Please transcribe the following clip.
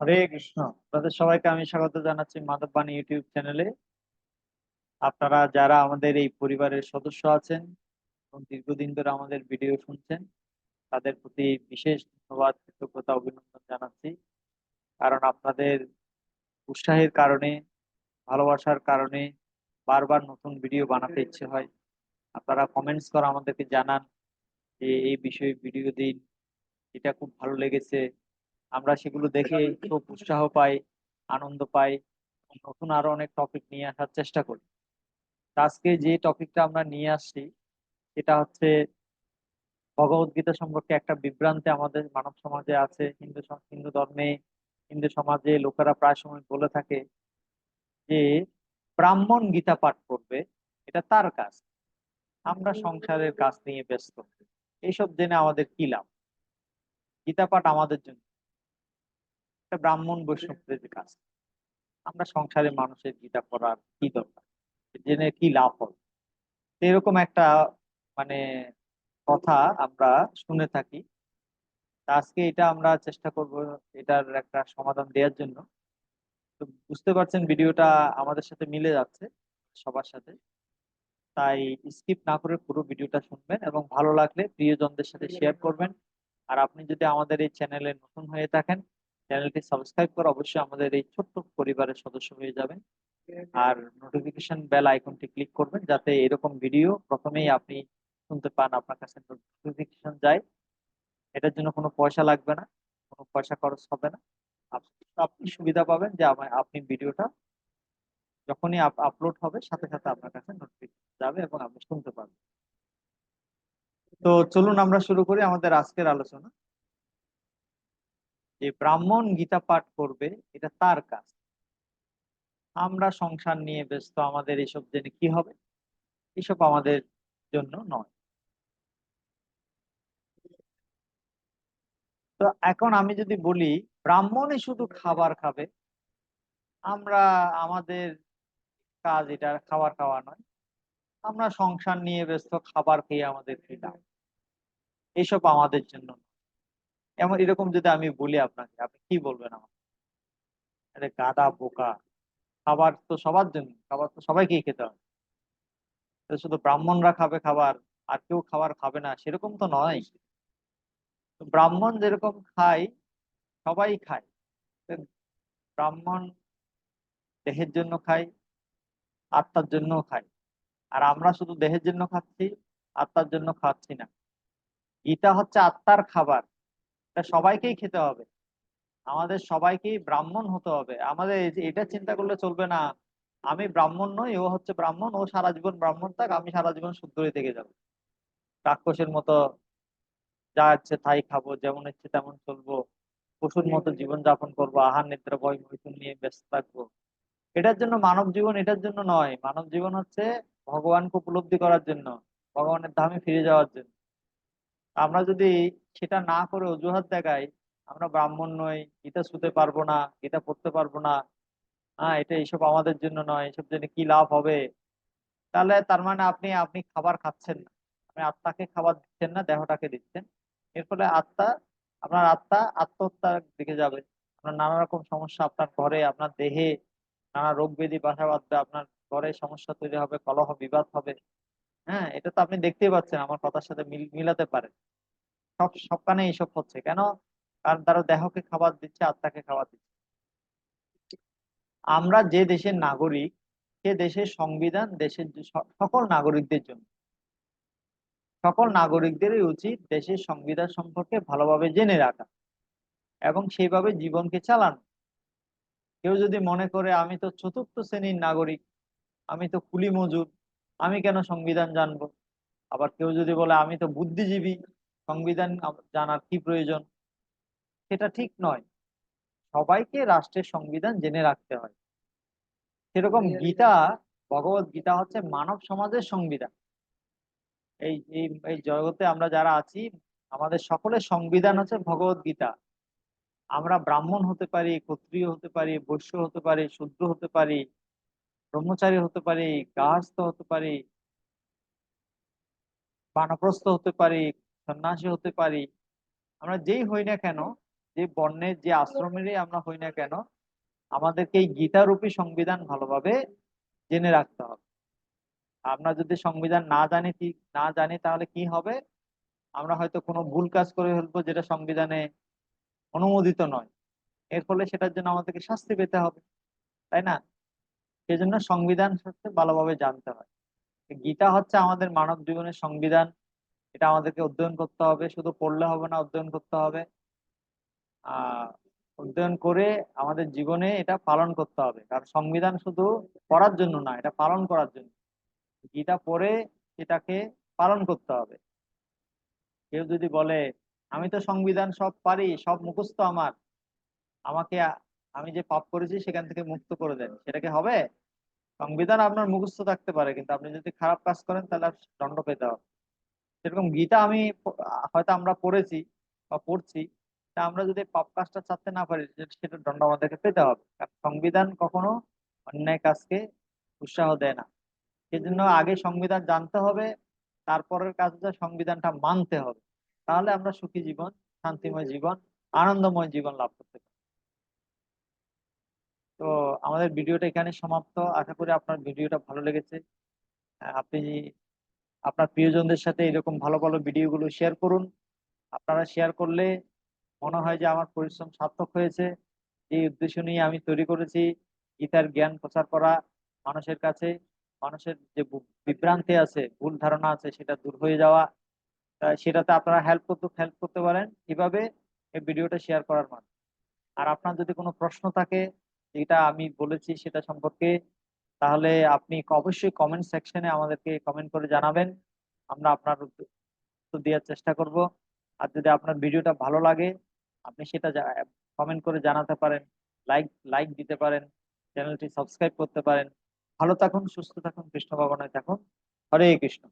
হরে কৃষ্ণ। আপনাদের সবাইকে আমি স্বাগত জানাচ্ছি মাধব বাণী ইউটিউব চ্যানেলে। আপনারা যারা আমাদের এই পরিবারের সদস্য আছেন এবং দীর্ঘদিন ধরে আমাদের ভিডিও শুনছেন, তাদের প্রতি বিশেষ ধন্যবাদ, কৃতজ্ঞতা, অভিনন্দন জানাচ্ছি। কারণ আপনাদের উৎসাহের কারণে, ভালোবাসার কারণে বারবার নতুন ভিডিও বানাতে ইচ্ছে হয়। আপনারা কমেন্টস করে আমাদেরকে জানান যে এই বিষয়ে ভিডিও দিন, এটা খুব ভালো লেগেছে। আমরা সেগুলো দেখে খুব উৎসাহ পাই আনন্দ পাই নতুন আরও অনেক টপিক নিয়ে আসার চেষ্টা করি। আজকে যে টপিকটা আমরা নিয়ে আসছি সেটা হচ্ছে ভগবত গীতা সম্পর্কে একটা বিভ্রান্তি আমাদের মানব সমাজে আছে হিন্দু হিন্দু ধর্মে হিন্দু সমাজে লোকেরা প্রায় সময় বলে থাকে যে ব্রাহ্মণ গীতা পাঠ করবে এটা তার কাজ। আমরা সংসারের কাজ নিয়ে ব্যস্ত। এইসব জেনে আমাদের কি লাভ? গীতা পাঠ আমাদের জন্য একটা ব্রাহ্মণ বৈষ্ণবদের কাজ। আমরা সংসারে মানুষের গীতা পড়ার কি দরকার? জেনে কি লাভ হবে? এরকম একটা মানে কথা আমরা শুনে থাকি। আজকে এটা আমরা চেষ্টা করব এটার একটা সমাধান দেওয়ার জন্য। তো বুঝতে পারছেন ভিডিওটা আমাদের সাথে মিলে যাচ্ছে, সবার সাথে। তাই স্কিপ না করে পুরো ভিডিওটা শুনবেন এবং ভালো লাগলে প্রিয়জনদের সাথে শেয়ার করবেন। আর আপনি যদি আমাদের এই চ্যানেলে নতুন হয়ে থাকেন চ্যানেলটি সাবস্ক্রাইব করে অবশ্যই আমাদের এই ছোট্ট পরিবারের সদস্য হয়ে যাবেন। আর নোটিফিকেশন বেল আইকনটি ক্লিক করবেন যাতে এরকম ভিডিও প্রথমেই আপনি শুনতে পান, আপনার কাছে নোটিফিকেশন যায়। এটার জন্য কোনো পয়সা লাগবে না, কোনো পয়সা খরচ হবে না। আপনি সুবিধা পাবেন যে আপনি ভিডিওটা যখনই আপলোড হবে, সাথে সাথে আপনার কাছে নোটিফিকেশন যাবে এবং আপনি শুনতে পাবেন। তো চলুন আমরা শুরু করি আমাদের আজকের আলোচনা। যে ব্রাহ্মণ গীতা পাঠ করবে, এটা তার কাজ। আমরা সংসার নিয়ে ব্যস্ত, আমাদের এসব জেনে কি হবে? এসব আমাদের জন্য নয়। তো এখন আমি যদি বলি, ব্রাহ্মণই শুধু খাবার খাবে, আমরা, আমাদের কাজ এটা খাবার খাওয়া নয়। আমরা সংসার নিয়ে ব্যস্ত, খাবার খেয়ে আমাদের কি লাভ এইসব আমাদের জন্য নয়। এমন এরকম যদি আমি বলি আপনাকে, আপনি কি বলবেন আমাকে? আরে গাদা বোকা খাবার তো সবার জন্য, খাবার তো সবাইকেই খেতে হবে। শুধু ব্রাহ্মণরা খাবে খাবার, আর কেউ খাবার খাবে না, সেরকম তো নয়। ব্রাহ্মণ যেরকম খায়, সবাই খায়। ব্রাহ্মণ দেহের জন্য খায়, আত্মার জন্য খায়। আর আমরা শুধু দেহের জন্য খাচ্ছি, আত্মার জন্য খাচ্ছি না। গীতা হচ্ছে আত্মার খাবার। সবাইকেই খেতে হবে। আমাদের সবাইকেই ব্রাহ্মণ হতে হবে। আমাদের এটা চিন্তা করলে চলবে না। আমি ব্রাহ্মণ নই, ও হচ্ছে ব্রাহ্মণ, ও সারা জীবন ব্রাহ্মণ থাক, আমি সারা জীবন শুদ্ধই থেকে যাব। রাক্ষসের মতো যা ইচ্ছে তাই খাব, যেমন ইচ্ছে তেমন চলবো। পশুর মতো জীবন যাপন করব, আহার, নিদ্রা বই মৈথুন নিয়ে ব্যস্ত থাকব। এটার জন্য মানব জীবন এটার জন্য নয়। মানব জীবন হচ্ছে ভগবানকে উপলব্ধি করার জন্য, ভগবানের ধামে ফিরে যাওয়ার জন্য। আমরা যদি সেটা না করে অজুহাত দেখাই, আমরা ব্রাহ্মণ নই, গীতা শুতে পারব না, গীতা পড়তে পারব না। হ্যাঁ এটা এইসব আমাদের জন্য নয়, এসব জেনে কি লাভ হবে? তাহলে তার মানে আপনি আপনি খাবার খাচ্ছেন না। আপনি আত্মাকে খাবার দিচ্ছেন না, দেহটাকে দিচ্ছেন। এর ফলে আত্মা, আপনার আত্মা আত্মহত্যার দিকে যাবে। আপনার নানা রকম সমস্যা আপনার ঘরে, আপনার দেহে, নানা রোগ ব্যাধি, বাসা বাঁধবে, আপনার ঘরে সমস্যা তৈরি হবে, কলহ বিবাদ হবে। হ্যাঁ এটা তো আপনি দেখতেই পাচ্ছেন আমার কথার সাথে মিলাতে পারেন সব সবখানে এইসব হচ্ছে। কেন? কারণ তারা দেহকে খাবার দিচ্ছে, আত্মাকে খাবার দিচ্ছে। আমরা যে দেশের নাগরিক, সে দেশের সংবিধান, দেশের সকল নাগরিকদের জন্য। সকল নাগরিকদেরই উচিত দেশের সংবিধান সম্পর্কে ভালোভাবে জেনে রাখা এবং সেইভাবে জীবনকে চালানো। কেউ যদি মনে করে, আমি তো চতুর্থ শ্রেণির নাগরিক, আমি তো কুলি মজুর আমি কেন সংবিধান জানব? আবার কেউ যদি বলে আমি তো বুদ্ধিজীবী সংবিধান জানার কি প্রয়োজন? সেটা ঠিক নয়। সবাইকে রাষ্ট্রের সংবিধান জেনে রাখতে হয়। সেরকম গীতা ভগবত গীতা হচ্ছে মানব সমাজের সংবিধান। এই এই এই জগতে আমরা যারা আছি আমাদের সকলের সংবিধান হচ্ছে ভগবত গীতা। আমরা ব্রাহ্মণ হতে পারি ক্ষত্রিয় হতে পারি বৈশ্য হতে পারি শূদ্র হতে পারি ব্রহ্মচারী হতে পারি গার্হস্থ হতে পারি, বানপ্রস্থ হতে পারি, সন্ন্যাসী হতে পারি। আমরা যেই হই না কেন, যে বর্ণের যে আশ্রমেরই আমরা হই না কেন, আমাদেরকে এই গীতারূপী সংবিধান ভালোভাবে জেনে রাখতে হবে। আমরা যদি সংবিধান না জানি না জানি তাহলে কি হবে? আমরা হয়তো কোনো ভুল কাজ করে ফেলব যেটা সংবিধানে অনুমোদিত নয়। এর ফলে সেটার জন্য আমাদেরকে শাস্তি পেতে হবে, তাই না? সেজন্য সংবিধান হচ্ছে ভালোভাবে জানতে হয়। গীতা হচ্ছে আমাদের মানব জীবনের সংবিধান। এটা আমাদেরকে অধ্যয়ন করতে হবে। শুধু পড়লে হবে না, অধ্যয়ন করতে হবে। আহ অধ্যয়ন করে আমাদের জীবনে এটা পালন করতে হবে। কারণ সংবিধান শুধু পড়ার জন্য না, এটা পালন করার জন্য। গীতা পড়ে এটাকে পালন করতে হবে। কেউ যদি বলে, আমি তো সংবিধান সব পারি, সব মুখস্থ আমার। আমাকে আমি যে পাপ করেছি সেখান থেকে মুক্ত করে দেন। সেটা কি হবে? সংবিধান আপনার মুখস্থ থাকতে পারে, কিন্তু আপনি যদি খারাপ কাজ করেন তাহলে দণ্ড পেতে হবে সেরকম গীতা আমি হয়তো আমরা পড়েছি বা পড়ছি, তা আমরা যদি পাপ কাজটা ছাড়তে না পারি, সেটা দণ্ড আমাদেরকে পেতে হবে। কারণ সংবিধান কখনো অন্যায় কাজকে উৎসাহ দেয় না। সেজন্য আগে সংবিধান জানতে হবে, তারপরের কাজ হচ্ছে সংবিধানটা মানতে হবে। তাহলে আমরা সুখী জীবন, শান্তিময় জীবন, আনন্দময় জীবন লাভ করতে পারি তো আমাদের ভিডিওটা এখানে সমাপ্ত। আশা করি আপনার ভিডিওটা ভালো লেগেছে। আপনি আপনার প্রিয়জনদের সাথে এরকম ভালো ভালো ভিডিওগুলো শেয়ার করুন। আপনারা শেয়ার করলে মনে হয় যে আমার পরিশ্রম সার্থক হয়েছে। এই উদ্দেশ্য নিয়ে আমি তৈরি করেছি, গীতার জ্ঞান প্রচার করা মানুষের কাছে, মানুষের যে বিভ্রান্তি আছে, ভুল ধারণা আছে, সেটা দূর হয়ে যাওয়া সেটাতে আপনারা হেল্প করতে হেল্প করতে পারেন। কীভাবে এই ভিডিওটা শেয়ার করার মাধ্যমে। আর আপনার যদি কোনো প্রশ্ন থাকে যেটা আমি বলেছি সেটা সম্পর্কে, তাহলে আপনি অবশ্যই কমেন্ট সেকশনে আমাদেরকে কমেন্ট করে জানাবেন। আমরা আপনার উত্তর দেওয়ার চেষ্টা করব। আর যদি আপনার ভিডিওটা ভালো লাগে, আপনি সেটা কমেন্ট করে জানাতে পারেন লাইক লাইক দিতে পারেন চ্যানেলটি সাবস্ক্রাইব করতে পারেন। ভালো থাকুন, সুস্থ থাকুন, কৃষ্ণ ভগবানে থাকুন। হরে কৃষ্ণ।